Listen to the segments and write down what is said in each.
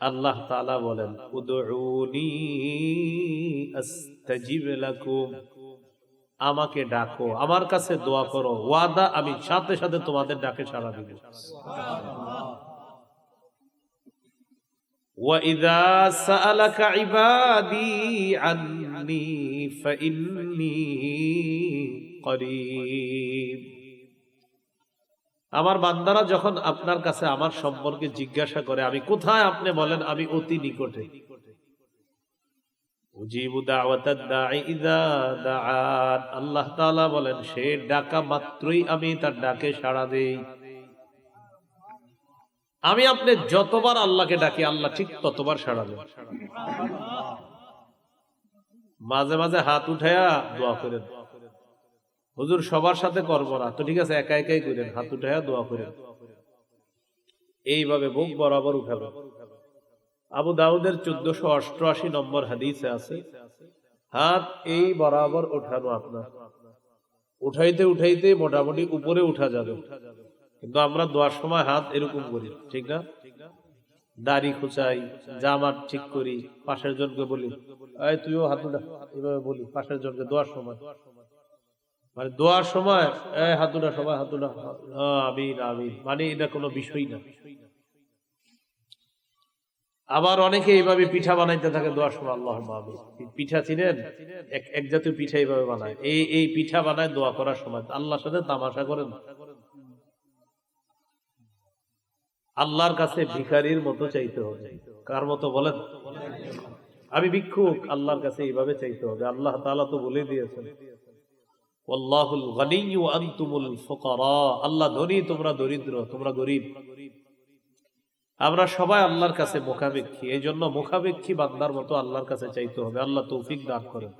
আল্লাহ তাআলা বলেন উদউনি আস্তাজিব লাকুম আমাকে ডাকো আমার কাছে দোয়া করো ওয়াদা আমি সাথে সাথে তোমাদের ডাকে সাড়া দিব وَإِذَا سَأَلَكَ عِبَادِي عَنِّي فَإِنِّي قَرِيبٌ আমার বান্দারা যখন আপনার কাছে আমার সম্পর্কে জিজ্ঞাসা করে, আমি কোথায়? আপনি বলেন, আমি অতি নিকটে। আল্লাহ বলেন, সে ডাকা মাত্রই আমি তার ডাকে সাড়া দেই। আমি আপনি যতবার আল্লাহকে ডাকি, আল্লাহ ঠিক ততবার সাড়া দেন। মাঝে মাঝে হাত উঠায়া দোয়া করেন। হুজুর সবার সাথে করব না। তো ঠিক আছে, একা একাই করেন, হাত উঠায়া দোয়া করেন। এইভাবে বুক বরাবর উঠাবেন। আবু দাউদের চোদ্দশো অষ্টআশি নম্বর হাদিসে আছে, হাত এই বরাবর ওঠানো আপনার। উঠাইতে উঠাইতে মোটামুটি উপরে উঠা যাবে। কিন্তু আমরা দোয়ার সময় হাত এরকম করি, ঠিক না? দাড়ি খুচাই, জামা ঠিক করি, পাশের জনকে বলি তুইও হাত উঠা। এভাবে বলি, পাশের জনকে, দোয়ার সময়। মানে দোয়ার সময় এই হাত উঠা সবাই হাত উঠা হ্যাঁ, আমিন আমিন। মানে এটা কোনো বিষয় না। আবার অনেকে এইভাবে পিঠা বানাইতে থাকে দোয়ার সময় আল্লাহ পিঠা চিনেন? এক এক জাতীয় পিঠা এইভাবে বানায়। এই এই পিঠা বানায় দোয়া করার সময়। আল্লাহর সাথে তামাশা করেন? আল্লাহর কাছে ভিখারির মতো চাইতে হবে। কার মতো বলেন? আমি ভিক্ষুক আল্লাহর কাছে এইভাবে চাইতে হবে। আল্লাহ তালা তো বলে দিয়েছেন। ফুকারা। আল্লাহ ধনী তোমরা দরিদ্র তোমরা গরিব। আমরা সবাই আল্লাহর কাছে মুখাপেক্ষী। এই জন্য মুখাপেক্ষী বান্দার মতো আল্লাহর কাছে চাইতে হবে। আল্লাহ তৌফিক দান করেন।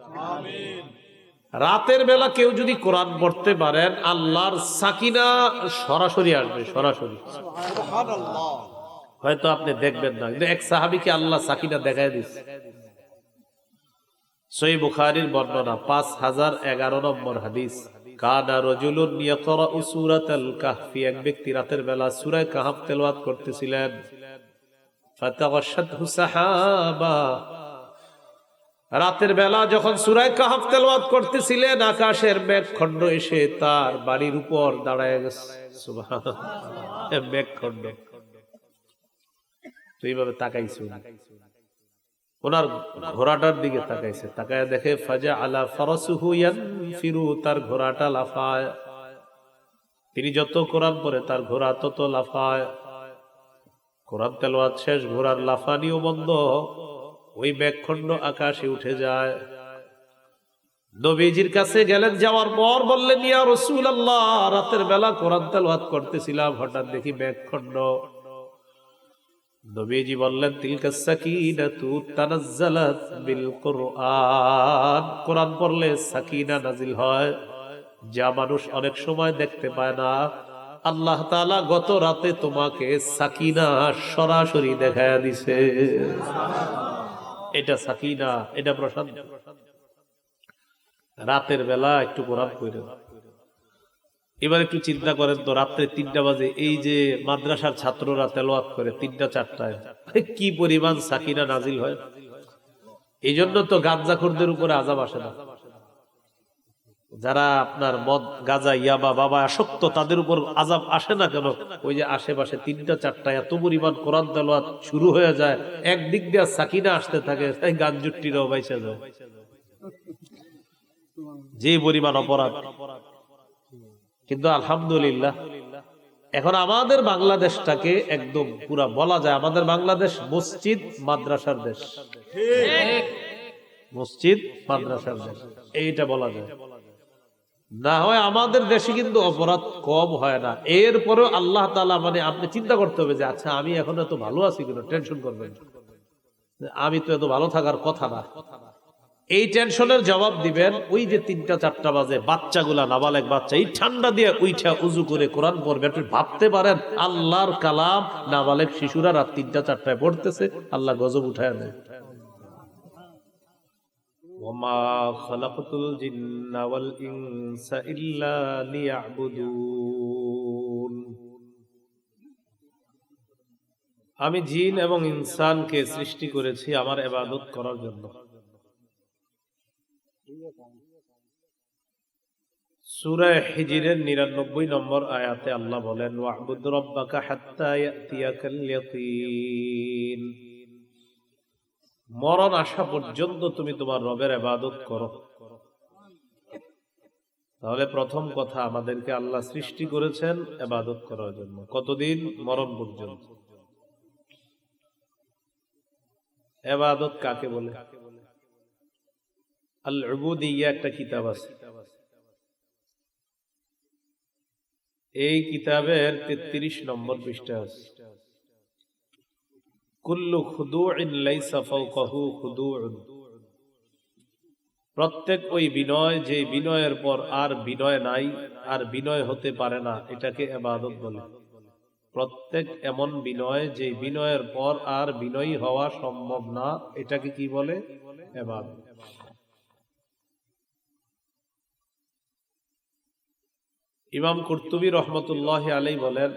রাতের বেলা কেউ যদি কোরআন পড়তে পারেন আল্লাহর সাকিনা সরাসরি আসবে সরাসরি। হয়তো আপনি দেখবেন না কিন্তু এক সাহাবিকে আল্লাহ সাকিনা দেখায় দিচ্ছে বর্ণনা পাঁচ হাজার এগারো নম্বর হাদিস। কানা রজুলুন সূরাতাল কাহফি। এক ব্যক্তি রাতের বেলা করতেছিলেন। সাহাবা। রাতের বেলা যখন সূরা কাহফ তেলাওয়াত করতেছিলেন, আকাশের মেঘখণ্ড এসে তার বাড়ির উপর দাঁড়ায় গেছে। সুবহানাল্লাহ। মেঘখণ্ড। তো এইভাবে তাকাইছো। ওনার ঘোড়াটার দিকে তাকাইছে, তাকায় দেখে ফাজা আলা তার ঘোড়াটা লাফায়। তিনি যত কোরআন পরে তার ঘোড়া তত লাফায়। কোরআন তেলোয়াত শেষ, ঘোড়ার লাফানিও বন্ধ, ওই ব্যাগখণ্ড আকাশে উঠে যায়। নবীজির কাছে গেলেন, যাওয়ার পর বললেন, ইয়া রসুল আল্লাহ রাতের বেলা কোরআন তেলোয়াত করতেছিলাম, হঠাৎ দেখি ব্যাগখণ্ড। নবীজি বললেন সাকিনা নাজিল হয়, যা মানুষ অনেক সময় দেখতে পায় না। আল্লাহ গত রাতে তোমাকে সাকিনা সরাসরি দেখায় দিছে। এটা সাকিনা, এটা প্রশান্ত। রাতের বেলা একটু কোরআন পড়ে। এবার একটু চিন্তা করেন তো, রাত্রে তিনটা বাজে, এই যে মাদ্রাসার ছাত্ররা তেলোয়াত করে, তিনটা চারটায় কি পরিমাণ সাকিনা নাজিল হয়? এই জন্য তো গাঞ্জাখোরদের উপরে আজাব আসে না। যারা আপনার মদ, গাজা, ইয়াবা, বাবা আসক্ত, তাদের উপর আজাব আসে না কেন? ওই যে আশেপাশে তিনটা চারটা এত পরিমাণ কোরআন তেলোয়াত শুরু হয়ে যায়, একদিক দিয়ে সাকিনা আসতে থাকে তাই গাঞ্জুটিরাও বাইসে যায়। যে পরিমাণ অপরাধ। কিন্তু আলহামদুলিল্লাহ, এখন আমাদের বাংলাদেশটাকে একদম পুরা বলা যায় আমাদের বাংলাদেশ মসজিদ, মাদ্রাসার দেশ। মসজিদ, মাদ্রাসার দেশ। এইটা বলা যায়। না হয় আমাদের দেশে কিন্তু অপরাধ কম হয় না। এরপরেও আল্লাহ তালা মানে আপনি চিন্তা করতে হবে যে আচ্ছা আমি এখন এত ভালো আছি কেন? টেনশন করবেন আমি তো এত ভালো থাকার কথা না। এই টেনশনের জবাব দিবেন ওই যে তিনটা চারটা বাজে বাচ্চাগুলা নাবালেক বাচ্চা এই ঠান্ডা দিয়ে উইঠা উজু করে কোরআন পড়বে আপনি ভাবতে পারেন আল্লাহর কালাম নাবালেক শিশুরা রাত তিনটা চারটায় পড়তেছে আল্লাহ গজব উঠায় নেয় وما خلقت الجن والإنس إلا ليعبدون আমি জিন এবং ইনসানকে সৃষ্টি করেছি আমার এবাদত করার জন্য মরণ আসা পর্যন্ত তুমি তোমার রবের এবাদত করো। তাহলে প্রথম কথা, আমাদেরকে আল্লাহ সৃষ্টি করেছেন এবাদত করার জন্য। কতদিন? মরণ পর্যন্ত। এবাদত কাকে বলে? আল উবুদিয়া একটা কিতাব আছে। এই কিতাবের তেত্রিশ নম্বর পৃষ্ঠা আছে। কুল্লু খুদুইন লাইসা ফাওকাহু খুদুউন প্রত্যেক ওই বিনয়, যে বিনয়ের পর আর বিনয় নাই, আর বিনয় হতে পারে না, এটাকে এবাদত বলে। প্রত্যেক এমন বিনয়, যে বিনয়ের পর আর বিনয়ী হওয়া সম্ভব না, এটাকে কি বলে? এবাদত ইমাম কুর্তুবী রহমতুল্লাহ আলাই বলেন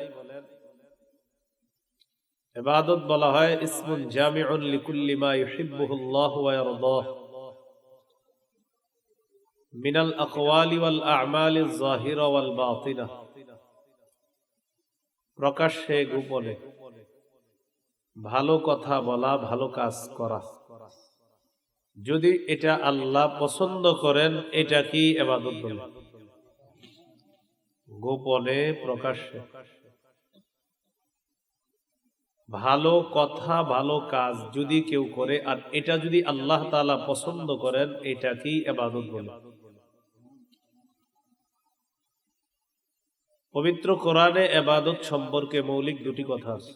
এবাদত বলা হয়, ইসমুন জামিউন লিকুল্লি মা ইউহিব্বুহুল্লাহু ওয়া ইয়ারদাহ। মিনাল আকওয়ালি ওয়াল আ'মালি যাহিরা ওয়াল বাতিনা। প্রকাশ্যে গোপনে ভালো কথা বলা, ভালো কাজ করা। যদি এটা আল্লাহ পছন্দ করেন, এটা কি এবাদত বলে? গোপনে প্রকাশ্যে। ভালো কথা, ভালো কাজ যদি কেউ করে, আর এটা যদি আল্লাহ তালা পছন্দ করেন, এটা কি এবাদত বলে? পবিত্র কোরআনে এবাদত সম্পর্কে মৌলিক দুটি কথা আছে।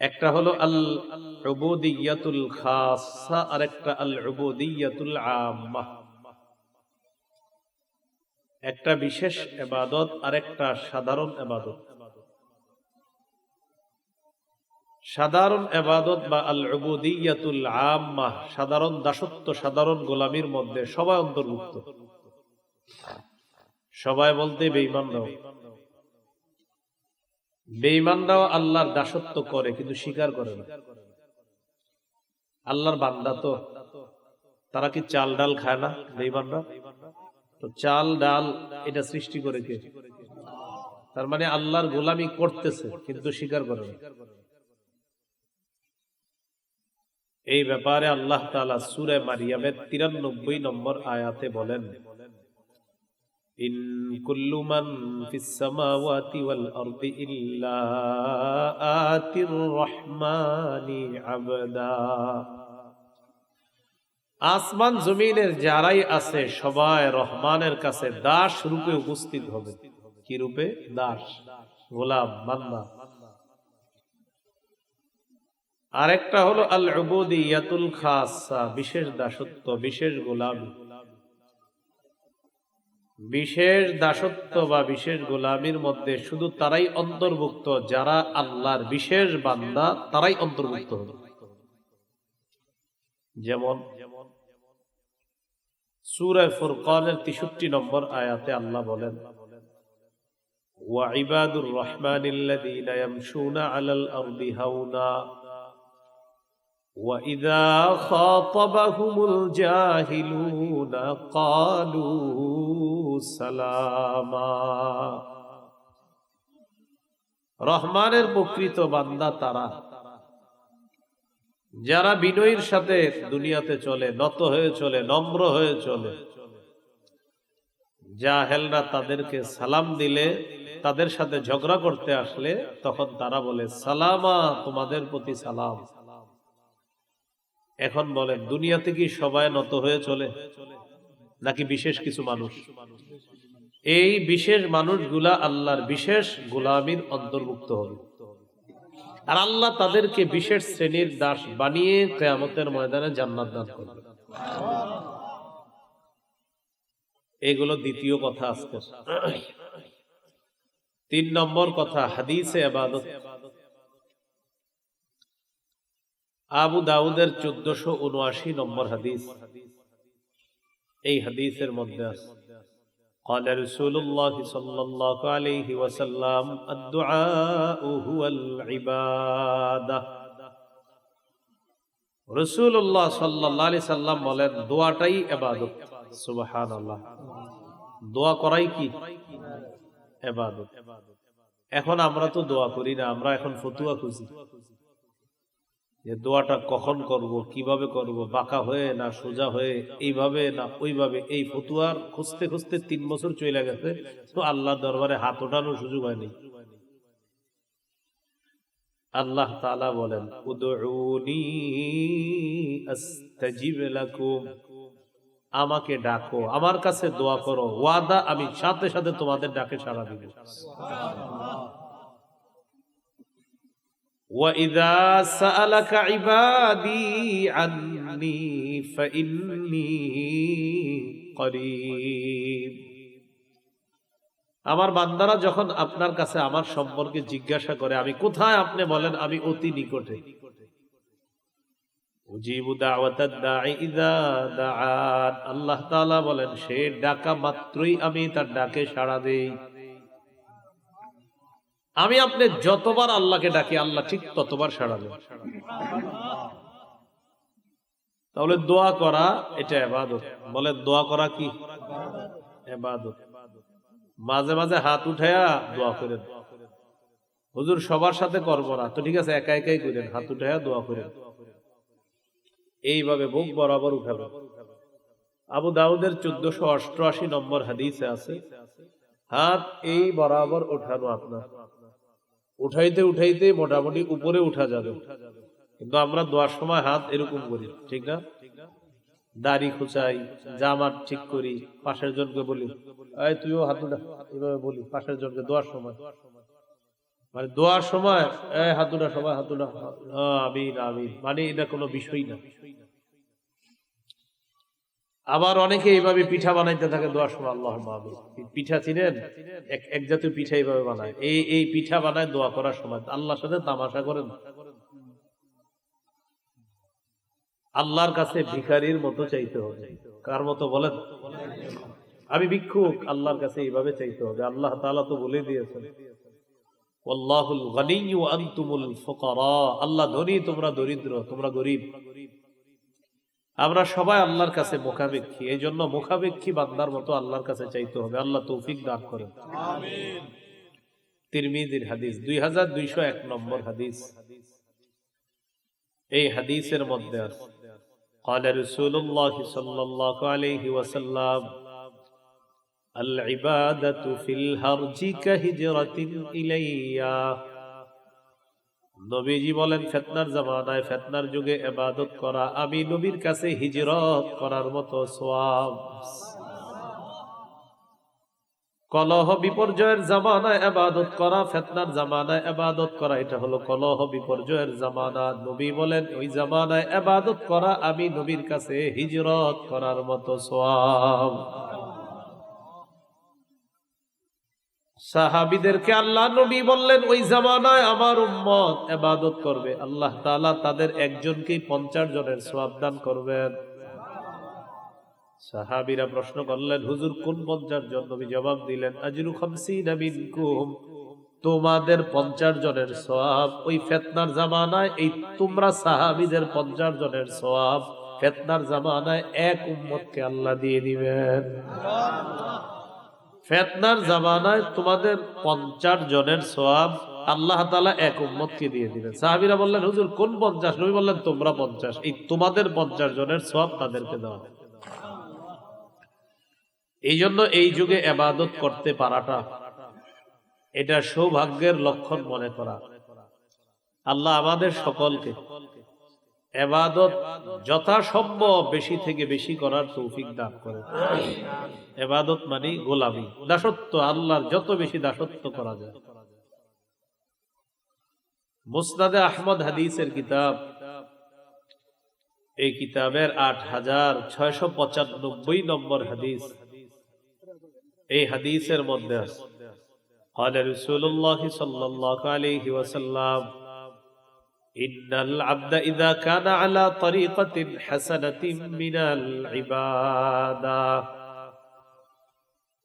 একটা হলো আল উবুদিয়াতুল খাসা আর একটা আল উবুদিয়াতুল আম্মা। একটা বিশেষ এবাদত আর একটা সাধারণ এবাদত সাধারণ এবাদত বা আল উবুদিয়াতুল আম্মা, সাধারণ দাসত্ব, সাধারণ গোলামির মধ্যে সবাই অন্তর্ভুক্ত। সবাই বলতে বেঈমানরাও। বেঈমানরাও আল্লাহর দাসত্ব করে, কিন্তু স্বীকার করে না। আল্লাহর বান্দা তো, তারা কি চাল ডাল খায় না, বেঈমানরা? তো চাল, ডাল এটা সৃষ্টি করে কে তার মানে আল্লাহর গোলামি করতেছে, কিন্তু স্বীকার করে এই ব্যাপারে আল্লাহ তালা সুরে মারিয়ামের তিরানব্বই নম্বর আয়াতে বলেন, ইন আবদা। আসমান জমিনের যারাই আছে, সবাই রহমানের কাছে দাস রূপে উপস্থিত হবে। কি রূপে? দাস। গোলাম বান্দা আরেকটা হলো আল উবুদিয়াতুল খাসা, বিশেষ দাসত্ব, বিশেষ গোলামি। বিশেষ দাসত্ব বা বিশেষ গোলামির মধ্যে শুধু তারাই অন্তর্ভুক্ত, যারা আল্লাহর বিশেষ বান্দা, তারাই অন্তর্ভুক্ত যেমন সুরায় ফুরকানের তেষট্টি নম্বর আয়াতে আল্লাহ বলেন وعباد الرحمن الذين يمشون على الأرض هونا وإذا خاطبهم الجاهلون قالوا سلاما রহমানের প্রকৃত বান্দা তারা যারা বিনয়ীর সাথে দুনিয়াতে চলে, নত হয়ে চলে, নম্র হয়ে চলে জাহেলরা তাদেরকে সালাম দিলে, তাদের সাথে ঝগড়া করতে আসলে, তখন তারা বলে, সালামা, তোমাদের প্রতি সালাম। এখন বলে, দুনিয়াতে কি সবাই নত হয়ে চলে? নাকি বিশেষ কিছু মানুষ? এই বিশেষ মানুষগুলা আল্লাহর বিশেষ গোলামির অন্তর্ভুক্ত হবে। আর আল্লাহ তাদেরকে বিশেষ শ্রেণির দাস বানিয়ে কেয়ামতের ময়দানে জান্নাত দান করবে। এগুলো দ্বিতীয় কথা আজকে। তিন নম্বর কথা, হাদিসে আবাদত আবু দাউদের চোদ্দশো উনআশি নম্বর হাদিস। এই হাদিসের মধ্যে আছে। قال رسول الله صلى الله عليه وسلم الدعاء هو العبادة রসুল্লাহ সাল্লাহ আলি সাল্লাম বলেন দোয়াটাই এবাদত সুবাহান আল্লাহ দোয়া করাই কি এবাদত এখন আমরা তো দোয়া করি না আমরা এখন ফতুয়া খুঁজি যে দোয়াটা কখন করব, কীভাবে করব, বাঁকা হয়ে না সোজা হয়ে, এইভাবে না ওইভাবে, এই ফতুয়ার খুঁজতে খুঁজতে তিন বছর চলে গেছে, তো আল্লাহ দরবারে হাত ওঠানোর সুযোগ হয়নি। আল্লাহ তাআলা বলেন আমাকে ডাকো, আমার কাছে দোয়া করো, ওয়াদা আমি সাথে সাথে তোমাদের ডাকে সাড়া দিব। وإذا سألك عبادي عني فإني قريب আমার বান্দারা যখন আপনার কাছে আমার সম্পর্কে জিজ্ঞাসা করে আমি কোথায় আপনি বলেন আমি অতি নিকটে উজিবু দাওয়াতাদ দাঈ ইযা দাআন আল্লাহ তাআলা বলেন সে ডাকা মাত্রই আমি তার ডাকে সাড়া দেই আমি আপনি যতবার আল্লাহকে ডাকি, আল্লাহ ঠিক ততবার সাড়া দেন। তাহলে দোয়া করা, এটা এবাদত। বলে দোয়া করা কি? এবাদত। মাঝে মাঝে হাত উঠায়া দোয়া করেন হুজুর, সবার সাথে করব না। তো ঠিক আছে, একা একাই করেন। হাত উঠায়া দোয়া করেন। এইভাবে বুক বরাবর উঠাবে আবু দাউদের চোদ্দশো অষ্টআশি নম্বর হাদিসে আছে, হাত এই বরাবর ওঠানো আপনার। উঠাইতে উঠাইতে মোটামুটি উপরে উঠা যাবে। কিন্তু আমরা দোয়ার সময় হাত এরকম করি, ঠিক না? দাড়ি খুচাই জামার ঠিক করি, পাশের জনকে বলি তুইও হাত উঠা। এভাবে বলি, পাশের জনকে, দোয়ার সময়। মানে দোয়ার সময়, এই হাত উঠা সবাই, হাত উঠা। আমি আমি মানে এটা কোনো বিষয় না। আবার অনেকে এইভাবে পিঠা বানাইতে থাকে দোয়ার সময় আল্লাহ পিঠা চিনেন? এক এক জাতীয় পিঠা এইভাবে বানায়। এই এই পিঠা বানায়, দোয়া করার সময়। আল্লাহর সাথে তামাশা করেন? আল্লাহর কাছে ভিখারির মতো চাইতে হবে। কার মতো বলেন? আমি ভিক্ষুক, আল্লাহর কাছে এইভাবে চাইতে হবে। আল্লাহ তাআলা তো বলে দিয়েছেন। ওয়াল্লাহুল গনিয়্যু আনতুমুল ফুকারা। আল্লাহ ধনী, তোমরা দরিদ্র, তোমরা গরিব। আমরা সবাই আল্লাহর কাছে মুখাপেক্ষী এই জন্য মুখাপেক্ষী বান্দার মতো আল্লাহর কাছে চাইতে হবে আল্লাহ তৌফিক দান করেন তিরমিজির হাদিস দুই হাজার দুইশো এক নম্বর হাদিস এই হাদিসের মধ্যে আছে قال رسول الله صلى الله عليه وسلم العبادة في الهرج كهجرة إليّ নবীজি বলেন, ফেতনার জামানায় ফেতনার যুগে এবাদত করা, আমি নবীর কাছে হিজরত করার মতো সোয়াব কলহ বিপর্যয়ের জামানায় এবাদত করা, ফেতনার জামানায় এবাদত করা, এটা হলো কলহ বিপর্যয়ের জামানা। নবী বলেন, ওই জামানায় এবাদত করা, আমি নবীর কাছে হিজরত করার মতো সোয়াব সাহাবিদেরকে আল্লাহ নবী বললেন, ওই জামানায় আমার উম্মত এবাদত করবে। আল্লাহ তাআলা তাদের একজনকেই পঞ্চাশ জনের দান করবেন। সাহাবিরা প্রশ্ন করলেন, হুজুর, কোন পঞ্চাশ জন? নবী জবাব দিলেন, আজরু খামসিনা কুম তোমাদের পঞ্চাশ জনের সওয়াব ওই ফেতনার জামানায়, এই তোমরা সাহাবিদের পঞ্চাশ জনের সওয়াব ফেতনার জামানায় এক উম্মতকে আল্লাহ দিয়ে দিবেন। ফেতনার জামানায় তোমাদের পঞ্চাশ জনের সোয়াব আল্লাহ তালা এক উম্মতকে দিয়ে দিবেন। সাহাবিরা বললেন, হুজুর, কোন পঞ্চাশ? নবী বললেন, তোমরা পঞ্চাশ। এই তোমাদের পঞ্চাশ জনের সোয়াব তাদেরকে দেওয়া এই জন্য এই যুগে এবাদত করতে পারাটা এটা সৌভাগ্যের লক্ষণ মনে করা। আল্লাহ আমাদের সকলকে এবাদত যথাসম্ভব বেশি থেকে বেশি করার তৌফিক দান করে এবাদত মানে গোলামি দাসত্ব আল্লাহর যত বেশি দাসত্ব করা যায় মুসনাদে আহমদ হাদিসের কিতাব এই কিতাবের আট হাজার ছয়শ পঁচানব্বই নম্বর হাদিস এই হাদিসের মধ্যে আছে قال رسول الله صلى الله عليه وسلم إن العبد إذا كان على طريقة حسنة من العبادة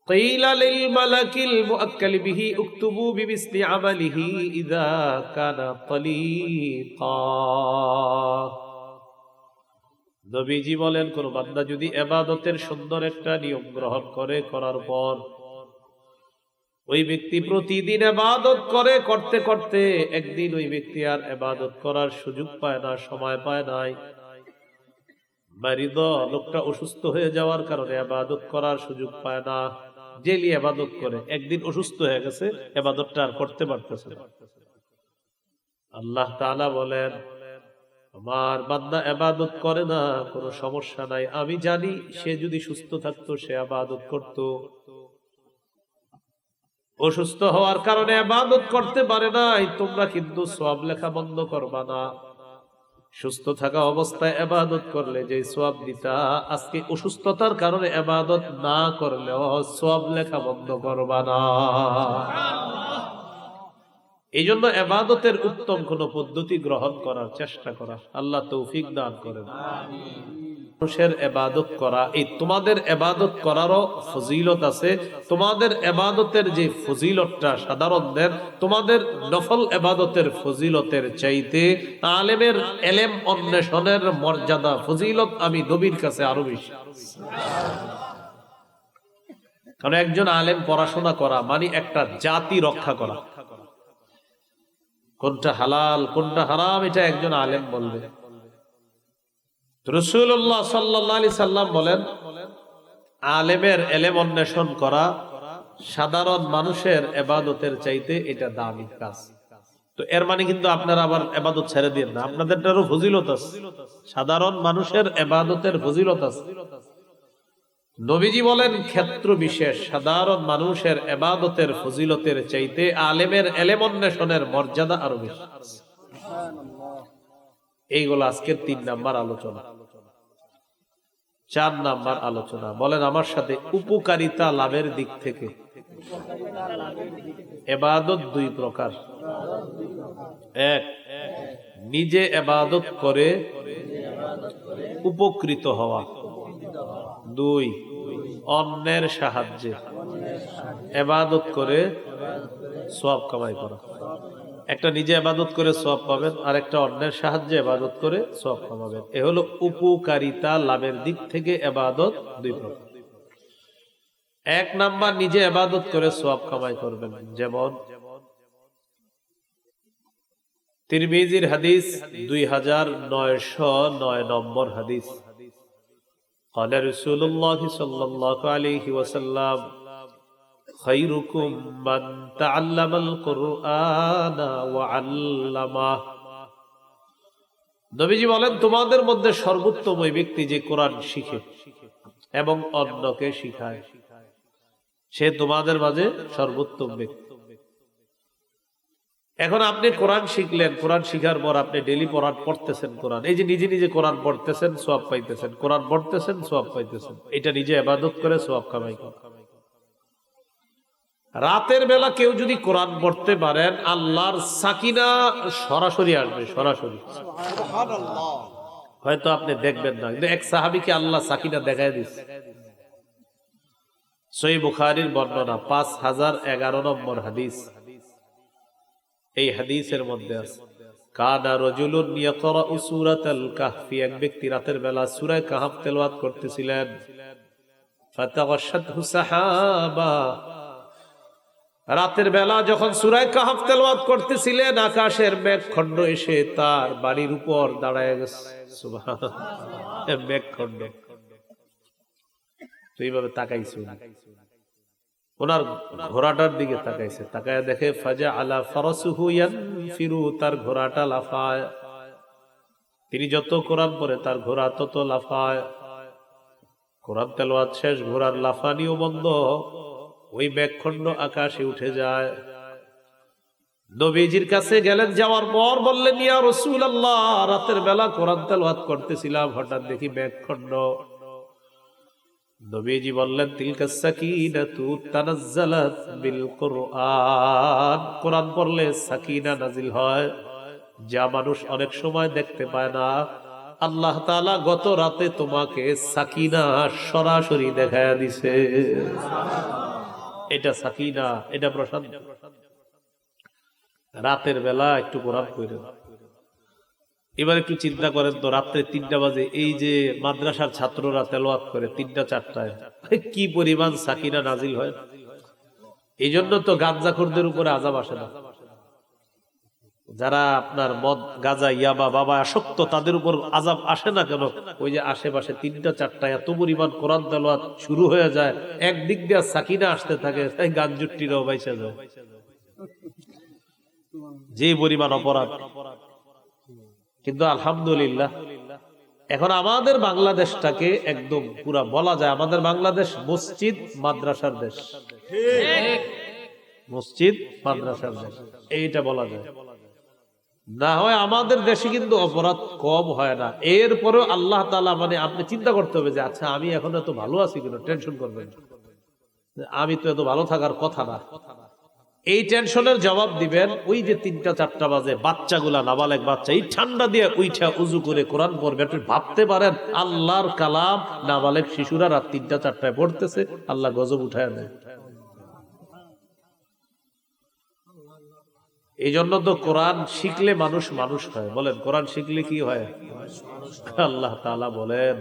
قيل للملك المؤكل به اكتبوا بمثل عمله إذا كان طليقا নবীজি বলেন কোন বান্দা যদি এবাদতের সুন্দর একটা নিয়ম গ্রহণ করে করার পর ওই ব্যক্তি প্রতিদিন এবাদত করে, করতে করতে একদিন ওই ব্যক্তি আর এবাদত করার সুযোগ পায় না, সময় পায় নাই। মারিদ লোকটা অসুস্থ হয়ে যাওয়ার কারণে আবাদত করার সুযোগ পায় না। জেলি আবাদত করে, একদিন অসুস্থ হয়ে গেছে আবাদতটা আর করতে পারতেছে আল্লাহ তাআলা বলেন, আমার বান্দা আবাদত করে না, কোনো সমস্যা নাই। আমি জানি সে যদি সুস্থ থাকতো, সে আবাদত করত। অসুস্থ হওয়ার কারণে আবাদত করতে পারে নাই, তোমরা কিন্তু সব লেখা বন্ধ করবা না। সুস্থ থাকা অবস্থায় এবাদত করলে যে সব দিতা আজকে অসুস্থতার কারণে এবাদত না করলেও সব লেখা বন্ধ করবা না। এই জন্য এবাদতের উত্তম কোন পদ্ধতি গ্রহণ করার চেষ্টা করা, আল্লাহ তৌফিক দান করেন। মানুষের এবাদত করা, এই তোমাদের এবাদত করারও ফজিলত আছে। তোমাদের এবাদতের যে ফজিলতটা সাধারণদের তোমাদের নফল এবাদতের ফজিলতের চাইতে আলেমের এলেম অন্বেষণের মর্যাদা, ফজিলত আমি নবীর কাছে আরও বেশি। কারণ একজন আলেম পড়াশোনা করা মানে একটা জাতি রক্ষা করা। কোনটা হালাল, কোনটা হারাম, এটা একজন আলেম বলবে। রসুল্লাহ সাল্লি সাল্লাম বলেন, আলেমের এলেম অন্বেষণ করা সাধারণ মানুষের এবাদতের চাইতে এটা দামি কাজ। তো এর মানে কিন্তু আপনারা আবার এবাদত ছেড়ে দিন না। আপনাদেরটারও ফজিলত আছে। সাধারণ মানুষের এবাদতের ফজিলত আছে। নবীজি বলেন, ক্ষেত্র বিশেষ, সাধারণ মানুষের এবাদতের ফজিলতের চাইতে আলেমের এলেম অন্বেষণের মর্যাদা আরও বেশি। এইগুলো আজকের তিন নাম্বার আলোচনা। চার নাম্বার আলোচনা। বলেন, আমার সাথে উপকারিতা লাভের দিক থেকে। এবাদত দুই প্রকার। এক, নিজে এবাদত করে উপকৃত হওয়া। দুই, অন্যের সাহায্যে এবাদত করে সব কামাই করা। একটা নিজে আবাদত করে সব পাবেন আর একটা অন্যের সাহায্যে আবাদত করে সব কামাবেন এ হলো উপকারিতা লাভের দিক থেকে এবাদত দুই প্রকার এক নাম্বার নিজে আবাদত করে সব কামাই করবেন যেমন তিরমিজির হাদিস দুই হাজার নয়শ নয় নম্বর হাদিস قال رسول الله صلى الله عليه وسلم خيركم من تعلم القرآن وعلمه নবীজি বলেন তোমাদের মধ্যে সর্বোত্তম ওই ব্যক্তি যে কোরআন শিখে এবং অন্যকে শিখায় সে তোমাদের মাঝে সর্বোত্তম ব্যক্তি এখন আপনি কোরআন শিখলেন কোরআন শিখার পর আপনি ডেলি পড়ান পড়তেছেন কোরআন এই যে নিজে নিজে কোরআন পড়তেছেন সোয়াব পাইতেছেন কোরআন পড়তেছেন সোয়াব পাইতেছেন এটা নিজে আবাদত করে সোয়াব কামাই করে রাতের বেলা কেউ যদি কোরআন পড়তে পারেন, আল্লাহর সাকিনা সরাসরি আসবে, সরাসরি। হয়তো আপনি দেখবেন না, কিন্তু এক সাহাবিকে আল্লাহ সাকিনা দেখায় দিচ্ছে সই বুখারির বর্ণনা, পাঁচ হাজার এগারো নম্বর হাদিস। এই হাদিসের মধ্যে আছে কাদা রজুলুন ইয়াকরাউ সূরাতাল কাহফি, এক ব্যক্তি রাতের বেলা সূরা কাহফ তেলাওয়াত করতেছিলেন। ফাতাগাশাতহু সাহাবা রাতের বেলা যখন সুরায় কাহফ তেলাওয়াত করতেছিলেন, আকাশের মেঘখণ্ড এসে তার বাড়ির উপর দাঁড়ায় গেছে। মেঘখণ্ড। এইভাবে তাকাইছো ওনার ঘোড়াটার দিকে তাকাইছে। তাকায় দেখে ফাজা আলা ফরসুহু ফিরু তার ঘোড়াটা লাফায়। তিনি যত কোরআন পরে তার ঘোড়া তত লাফায়। কোরআন তেলোয়াত শেষ, ঘোড়ার লাফানিও বন্ধ। ওই মেঘখণ্ড আকাশে উঠে যায়। নবীজির কাছে গেলেন, যাওয়ার পর বললেন, ইয়া রসুল আল্লাহ রাতের বেলা কোরআন তেলোয়াত করতেছিলাম, হঠাৎ দেখি মেঘখণ্ড। নবীজি বললেন, তিলকা সাকিনাতু তানাজ্জালাত বিল কোরআন। কোরআন পড়লে সাকিনা নাজিল হয়, যা মানুষ অনেক সময় দেখতে পায় না। আল্লাহ তাআলা গত রাতে তোমাকে সাকিনা সরাসরি দেখা দিছে। এটা সাকিনা এটা প্রশান্ত রাতের বেলা একটু গোরাপ করে এবার একটু চিন্তা করেন তো, রাত্রে তিনটা বাজে, এই যে মাদ্রাসার ছাত্ররা তেলোয়াত করে তিনটা, চারটায় কি পরিমাণ সাকিনা নাজিল হয়। এই জন্য তো গাঞ্জাখোরদের উপরে আজাব আসে না। যারা আপনার মদ গাজা ইয়াবা বাবা আসক্ত তাদের উপর আজাব আসে না কেন? ওই যে আশেপাশে তিনটা চারটা এত পরিমাণ কোরআন তেলোয়াত শুরু হয়ে যায় একদিক দিয়ে সাকিনা আসতে থাকে তাই গান গাঞ্জুটিরাও বাইসে যায়। যে পরিমাণ অপরাধ। কিন্তু আলহামদুলিল্লাহ এখন আমাদের বাংলাদেশটাকে একদম পুরা বলা যায় আমাদের বাংলাদেশ মসজিদ মাদ্রাসার দেশ। মসজিদ মাদ্রাসার দেশ। এইটা বলা যায়। না হয় আমাদের দেশে কিন্তু অপরাধ কম হয় না। এরপরেও আল্লাহ তালা মানে আপনি চিন্তা করতে হবে যে আচ্ছা আমি এখন এত ভালো আছি কিনা? টেনশন করবেন। আমি তো এত ভালো থাকার কথা না। এই টেনশনের জবাব দিবেন, ওই যে তিনটা চারটা বাজে, বাচ্চাগুলা নাবালেক বাচ্চা, এই ঠান্ডা দিয়ে উইঠা উজু করে কোরআন পড়বে। আপনি ভাবতে পারেন, আল্লাহর কালাম নাবালেক শিশুরা রাত তিনটা, চারটায় পড়তেছে, আল্লাহ গজব উঠায় নেয় এই জন্য তো কোরআন শিখলে মানুষ মানুষ হয়। বলেন, কোরআন শিখলে কি হয়? আল্লাহ তালা বলেন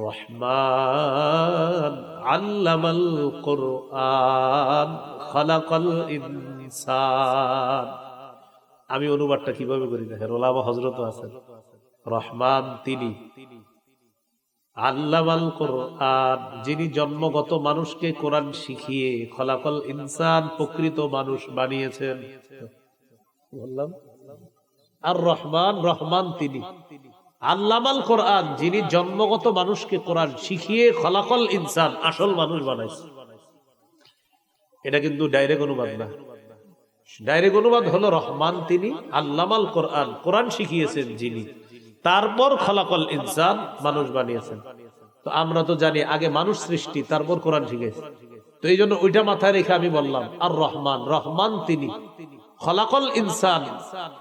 রহমান আল্লামাল কোরআন খালাকাল ইনসান। আমি অনুবাদটা কীভাবে করি দেখেন? ওলামা হজরত আছেন। রহমান তিনি। আল্লামাল কোরআন, যিনি জন্মগত মানুষকে কোরআন শিখিয়ে খলাকল ইনসান প্রকৃত মানুষ বানিয়েছেন। বললাম, আর রহমান রহমান তিনি। কোরআন, যিনি জন্মগত মানুষকে কোরআন শিখিয়ে খলাকল ইনসান আসল মানুষ বানাইছে। এটা কিন্তু ডাইরেক্ট অনুবাদ না। ডাইরেক্ট অনুবাদ হলো রহমান তিনি, আল্লামাল কোরআন কোরআন শিখিয়েছেন যিনি। তারপর খলাকল ইনসান মানুষ বানিয়েছেন। তো আমরা তো জানি আগে মানুষ সৃষ্টি, তারপর কোরআন শিখেছে। তো এই জন্য ওইটা মাথায় রেখে আমি বললাম, আর রহমান রহমান তিনি। খলাকল ইনসান,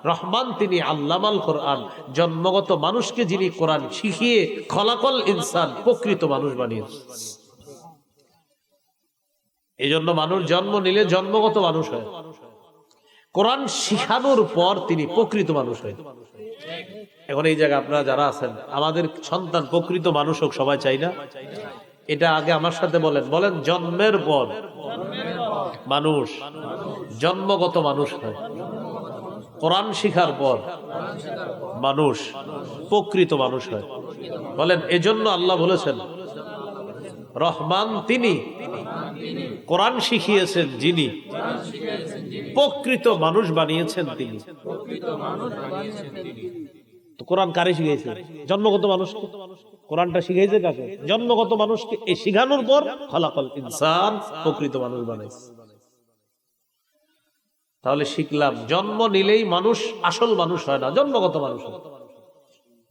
রহমান তিনি আল্লামাল কোরআন। জন্মগত মানুষকে যিনি কোরআন শিখিয়ে খলাকল ইনসান প্রকৃত মানুষ বানিয়েছে এই জন্য মানুষ জন্ম নিলে জন্মগত মানুষ হয়। কোরআন শিখানোর পর তিনি প্রকৃত মানুষ হয় এখন এই জায়গায় আপনারা যারা আছেন, আমাদের সন্তান প্রকৃত মানুষ হোক, সবাই চাই না? এটা আগে আমার সাথে বলেন। বলেন, জন্মের পর মানুষ, জন্মগত মানুষ হয়। কোরআন শিখার পর মানুষ প্রকৃত মানুষ হয়। বলেন, এজন্য আল্লাহ বলেছেন, রহমান তিনি, কোরআন শিখিয়েছেন যিনি। প্রকৃত মানুষ বানিয়েছেন তিনি। কোরআন কারে শিখিয়েছে জন্মগত মানুষ কোরআনটা শিখিয়েছে কাকে? জন্মগত মানুষকে এই শিখানোর পর ফলাফল ইনসান প্রকৃত মানুষ বানাইছে। তাহলে শিখলাম, জন্ম নিলেই মানুষ আসল মানুষ হয় না, জন্মগত মানুষ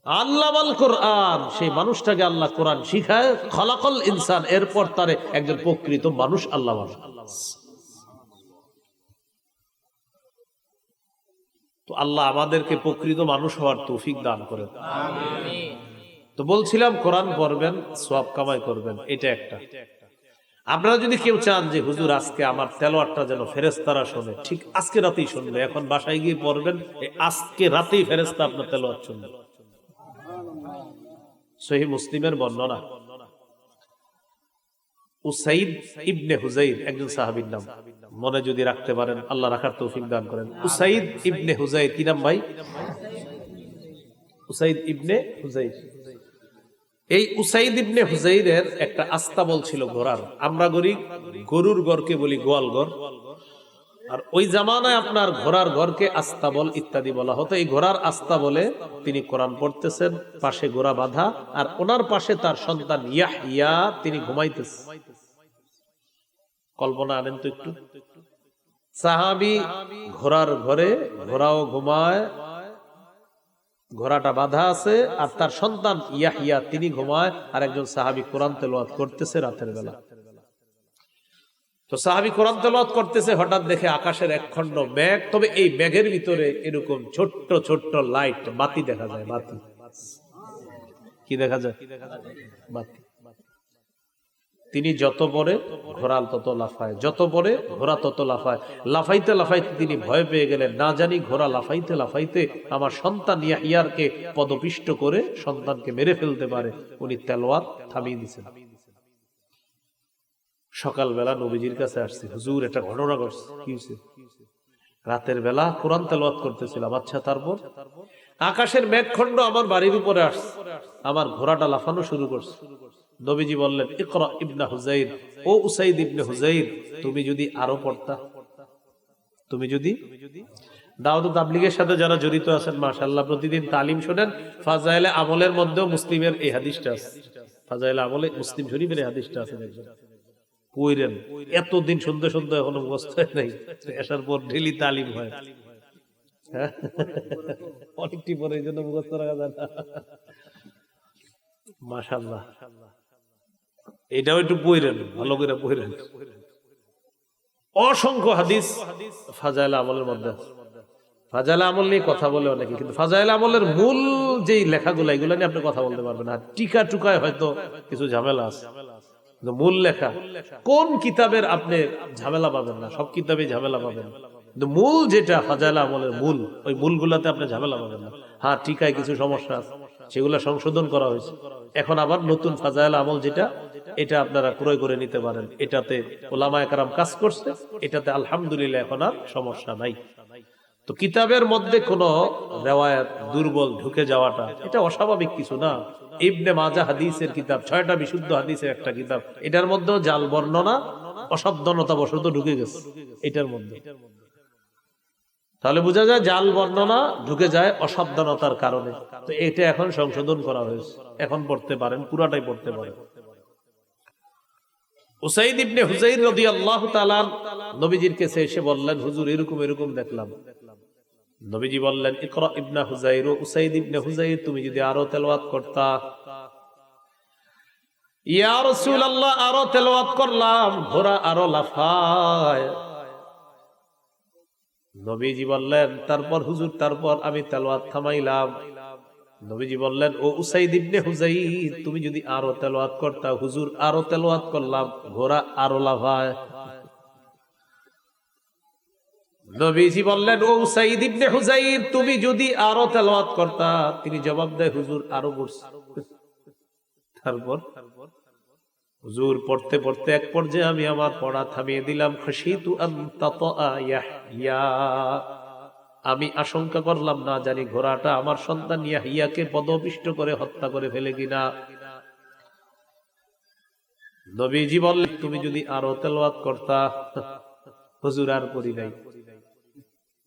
আল্লাহ কোরআন, সেই মানুষটাকে আল্লাহ কোরআন শিখায়, খলাকল ইনসান, এরপর তারে একজন প্রকৃত মানুষ আল্লাহ তো আল্লাহ আমাদেরকে প্রকৃত মানুষ হওয়ার তৌফিক দান করে তো বলছিলাম কোরআন পড়বেন সব কামাই করবেন এটা একটা। আপনারা যদি কেউ চান যে হুজুর আজকে আমার তেলোয়ারটা যেন ফেরেস্তারা শোনে। ঠিক আজকে রাতেই শুনবে এখন বাসায় গিয়ে পড়বেন আজকে রাতেই ফেরেস্তা আপনার তেলোয়ার শুনবে। সহি মুসলিমের বর্ণনা। উসাইদ ইবনে হুজাইর একজন নাম। মনে যদি রাখতে পারেন, আল্লাহ রাখার তৌফিক দান করেন। উসাইদ ইবনে হুজাইর কি নাম ভাই? উসাইদ ইবনে হুজাইর এই উসাইদ ইবনে হুজাইরের একটা আস্তাবল ছিল ঘোড়ার। আমরা গরি গরুর গড়কে বলি গোয়াল গড়। আর ওই জামানায় আপনার ঘোড়ার ঘরকে আস্তাবল ইত্যাদি বলা হতো। এই ঘোড়ার আস্তা বলে তিনি কোরআন পড়তেছেন, পাশে ঘোড়া বাঁধা, আর ওনার পাশে তার সন্তান ইয়া ইয়া তিনি ঘুমাইতেছে। কল্পনা আনেন তো একটু। সাহাবি ঘোড়ার ঘরে ঘোড়াও ঘুমায়, ঘোড়াটা বাধা আছে, আর তার সন্তান ইয়াহিয়া, তিনি ঘুমায়, আর একজন সাহাবি কোরআন তেলোয়াত করতেছে রাতের বেলা। তো সাহাবি কোরআন তেলাওয়াত করতেছে, হঠাৎ দেখে আকাশের এক খণ্ড মেঘ, তবে এই মেঘের ভিতরে এরকম ছোট্ট ছোট্ট লাইট বাতি দেখা যায়, বাতি। কি দেখা যায়? বাতি। তিনি যত পরে ঘোড়াল তত লাফায়, যত পরে ঘোড়া তত লাফায়। লাফাইতে লাফাইতে তিনি ভয় পেয়ে গেলেন। না জানি ঘোড়া লাফাইতে লাফাইতে আমার সন্তান ইয়াহিয়ারকে পদপিষ্ট করে সন্তানকে মেরে ফেলতে পারে। উনি তেলোয়াত থামিয়ে দিয়েছেন। সকালবেলা নবীজির কাছে আসছে। হুজুর, এটা ঘটনা ঘটছে। কি হয়েছে? রাতের বেলা কোরআন তেলাওয়াত করতেছিলাম। আচ্ছা তারপর? আকাশের মেঘখণ্ড আমার বাড়ির উপরে আসছে। আমার ঘোড়াটা লাফানো শুরু করছে। নবীজি বললেন, ইকরা ইবনা হুজাইর ও উসাইদ ইবনে হুজাইর তুমি যদি আরও পড়তা, তুমি যদি? দাউদ তাবলিগের সাথে যারা জড়িত আছেন, মাশাআল্লাহ, প্রতিদিন তালিম শোনেন, ফাজাইলে আমলের মধ্যেও মুসলিমের এই হাদিসটা আছে। ফাজাইলে আমলে মুসলিম শরীফের এই হাদিসটা আছে পইরেন, এতদিন শুনতে শুনতে এখনও মুখস্থ হয় নাই আসার পর ডেলি তালিম হয়। হ্যাঁ? অনেকটি পরে এই জন্য মুখস্থ রাখা যায় না। মাশাল্লাহ এটাও একটু পইরেন ভালো করে পইরেন অসংখ্য হাদিস। ফাজাইল আমলের মধ্যে। ফাজাইল আমল নিয়ে কথা বলে অনেকে, কিন্তু ফাজাইল আমলের মূল যেই লেখাগুলো, এগুলো নিয়ে আপনি কথা বলতে পারবেন আর টিকা টুকায় হয়তো কিছু ঝামেলা আছে। মূল লেখা, কোন কিতাবের আপনি ঝামেলা পাবেন না? সব কিতাবে ঝামেলা পাবেন। কিন্তু মূল যেটা ফাজাইল আমলের মূল, ওই মূলগুলাতে আপনি ঝামেলা পাবেন না। হ্যাঁ টিকায় কিছু সমস্যা আছে, সেগুলো সংশোধন করা হয়েছে। এখন আবার নতুন ফাজাইল আমল যেটা এটা আপনারা ক্রয় করে নিতে পারেন। এটাতে ওলামা একরাম কাজ করছে, এটাতে আলহামদুলিল্লাহ এখন আর সমস্যা নাই। তো কিতাবের মধ্যে কোন রেওয়ায়াত দুর্বল ঢুকে যাওয়াটা, এটা অস্বাভাবিক কিছু না। ইবনে মাজা হাদিসের কিতাব, ছয়টা বিশুদ্ধ হাদিসের একটা কিতাব, এটার মধ্যেও জাল বর্ণনা অসাবধানতা বশত ঢুকে গেছে, এটার মধ্যে। তাহলে বোঝা যায় জাল বর্ণনা ঢুকে যায় অসাবধানতার কারণে। তো এটা এখন সংশোধন করা হয়েছে, এখন পড়তে পারেন, পুরাটাই পড়তে পারেন। উসাইদ ইবনে হুজাইর রাদিয়াল্লাহু তাআলা নবীজির কাছে এসে বললেন, হুজুর, এরকম এরকম দেখলাম। নবীজি বললেন, ইকরা ইবনা হুজাইর ও উসাইদ ইবনে হুজাইর তুমি যদি আরও তেলাওয়াত করতা? ইয়া রাসূলুল্লাহ, আরও তেলাওয়াত করলাম। ঘোড়া আরও লাফায়। নবীজি বললেন, তারপর হুজুর, তারপর আমি তেলাওয়াত থামাইলাম। নবীজি বললেন, ও উসাইদ ইবনে হুজাইর তুমি যদি আরও তেলাওয়াত করতা হুজুর আরও তেলাওয়াত করলাম, ঘোড়া আরও লাফায় নবীজি বললেন, ও উসাইদ ইবনে তুমি যদি আরও করতা? তিনি জবাব দেয়, হুজুর আরও তারপর হুজুর পড়তে পড়তে এক পর্যায়ে আমি আমার পড়া থামিয়ে দিলাম খাসিতু আন তাতা ইয়াহইয়া। আমি আশঙ্কা করলাম না জানি ঘোড়াটা আমার সন্তান ইয়াহিয়াকে পদপিষ্ট করে হত্যা করে ফেলে কিনা। নবীজি বললেন, তুমি যদি আরও তেলাওয়াত করতা, হুজুর আর করি নাই।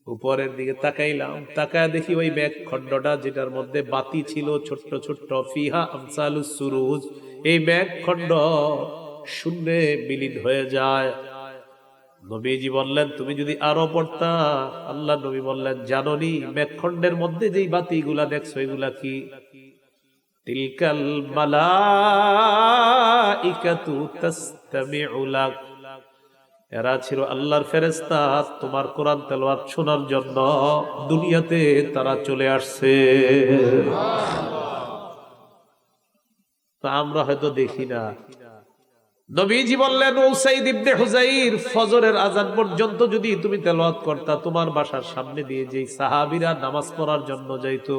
উপরের দিকে তাকাইলাম, তাকায় দেখি ওই ব্যাগ খণ্ডটা যেটার মধ্যে বাতি ছিল ছোট্ট ছোট্ট, ফিহা আমসালুস সুরুজ, এই ব্যাগ খণ্ড শূন্যে বিলীন হয়ে যায়। নবীজি বললেন তুমি যদি আরও পড়তা? আল্লাহ নবী বললেন জাননি মেঘখণ্ডের মধ্যে যেই বাতিগুলা দেখছ এগুলা কি? তিলকাল মালাইকাতু এরা ছিল আল্লাহর ফেরেস্তা তোমার কোরআন তেলাওয়াত শোনার জন্য দুনিয়াতে তারা চলে আসছে। তা আমরা হয়তো দেখি না। নবীজি বললেন, উসাইদ ইবনে হুজাইর ফজরের আজান পর্যন্ত যদি তুমি তেলাওয়াত করতা, তোমার বাসার সামনে দিয়ে যেই সাহাবীরা নামাজ পড়ার জন্য যাইতো,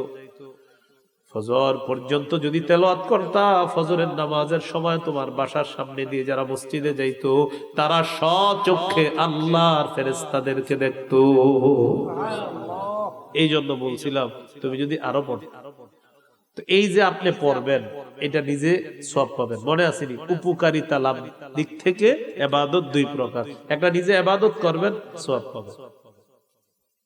ফজর পর্যন্ত যদি তেলাওয়াত করতা, ফজরের নামাজের সময় তোমার বাসার সামনে দিয়ে যারা মসজিদে যাইতো, তারা সচক্ষে আল্লাহর ফেরেশতাদেরকে দেখতো। এই জন্য বলছিলাম, তুমি যদি আরও পড়, তো এই যে আপনি পড়বেন এটা নিজে সব পাবেন। মনে আসেনি উপকারিতা লাভ দিক থেকে এবাদত দুই প্রকার। একটা নিজে এবাদত করবেন, সব পাবেন।